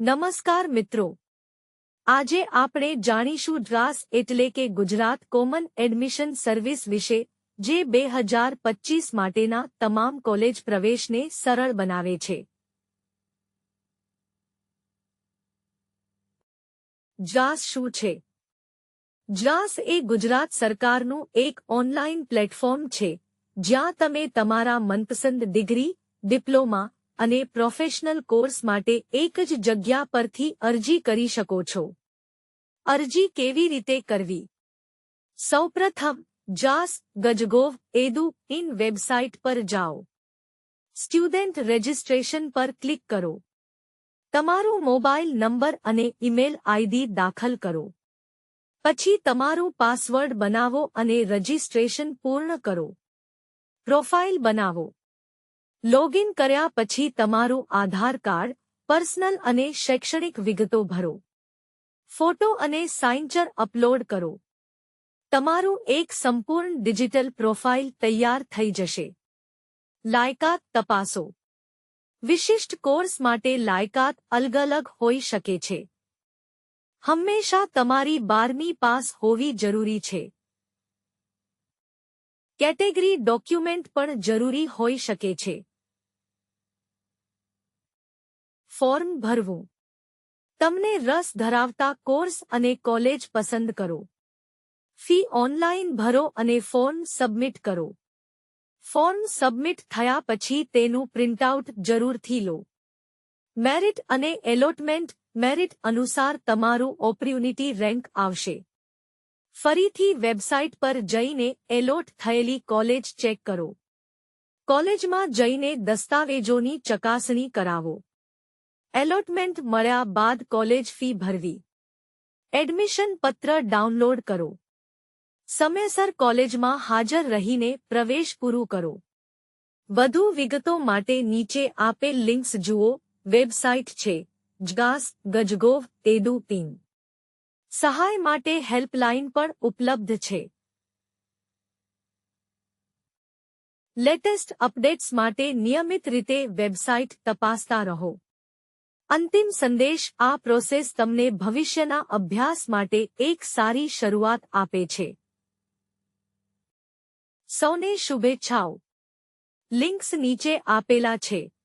નમસ્કાર મિત્રો. આજે આપણે જાણીશું ડ્રાસ એટલે કે ગુજરાત કોમન એડમિશન સર્વિસ વિશે, જે બે હજાર પચીસ માટેના તમામ કોલેજ પ્રવેશને સરળ બનાવે છે. જાસ શું છે? જાસ એ ગુજરાત સરકારનું એક ઓનલાઇન પ્લેટફોર્મ છે, જ્યાં તમે તમારા મનપસંદ ડિગ્રી, ડિપ્લોમા અને પ્રોફેશનલ કોર્સ માટે એક જ જગ્યા પરથી અરજી કરી શકો છો. અરજી કેવી રીતે કરવી? સૌપ્રથમ, જાસ ગજગોવ એદુ ઇન વેબસાઇટ પર જાઓ. સ્ટુડન્ટ રજિસ્ટ્રેશન પર ક્લિક કરો. તમારો મોબાઈલ નંબર અને ઇમેલ આઈડી દાખલ કરો. પછી તમારું પાસવર્ડ બનાવો અને રજિસ્ટ્રેશન પૂર્ણ કરો. પ્રોફાઇલ બનાવો. લોગિન કર્યા પછી તમારું આધાર કાર્ડ, પર્સનલ અને શૈક્ષણિક વિગતો ભરો. ફોટો અને સાઇન્ચર અપલોડ કરો. તમારું એક સંપૂર્ણ ડિજિટલ પ્રોફાઇલ તૈયાર થઈ જશે. લાયકાત તપાસો. વિશિષ્ટ કોર્સ માટે લાયકાત અલગ અલગ હોઈ શકે છે. હંમેશા તમારી બારમી પાસ હોવી જરૂરી છે. કેટેગરી ડોક્યુમેન્ટ પણ જરૂરી હોઈ શકે છે. ફોર્મ ભરવું. તમને રસ ધરાવતા કોર્સ અને કોલેજ પસંદ કરો. ફી ઓનલાઇન ભરો અને ફોર્મ સબમિટ કરો. ફોર્મ સબમિટ થયા પછી તેનું પ્રિન્ટઆઉટ જરૂરથી લો. મેરિટ અને એલોટમેન્ટ મેરિટ અનુસાર તમારું ઓપર્યુનિટી રેન્ક આવશે. ફરીથી વેબસાઇટ પર જઈને એલોટ થયેલી કોલેજ ચેક કરો. કોલેજમાં જઈને દસ્તાવેજોની ચકાસણી કરાવો. એલોટમેન્ટ મળ્યા બાદ કોલેજ ફી ભરવી. એડમિશન પત્ર ડાઉનલોડ કરો. સમયસર કોલેજમાં હાજર રહીને પ્રવેશ પૂરું કરો. વધુ વિગતો માટે નીચે આપેલ લિંક્સ જુઓ, વેબસાઇટ છે, જગાસ, ગજગોવ, તેદુ ટીમ સહાય માટે હેલ્પલાઇન પણ ઉપલબ્ધ છે. લેટેસ્ટ અપડેટ્સ માટે નિયમિત રીતે વેબસાઇટ તપાસતા રહો. અંતિમ સંદેશ આ પ્રોસેસ તમને ભવિષ્યના અભ્યાસ માટે એક સારી શરૂઆત આપે છે. સૌને શુભેચ્છાઓ. લિંક્સ નીચે આપેલા છે.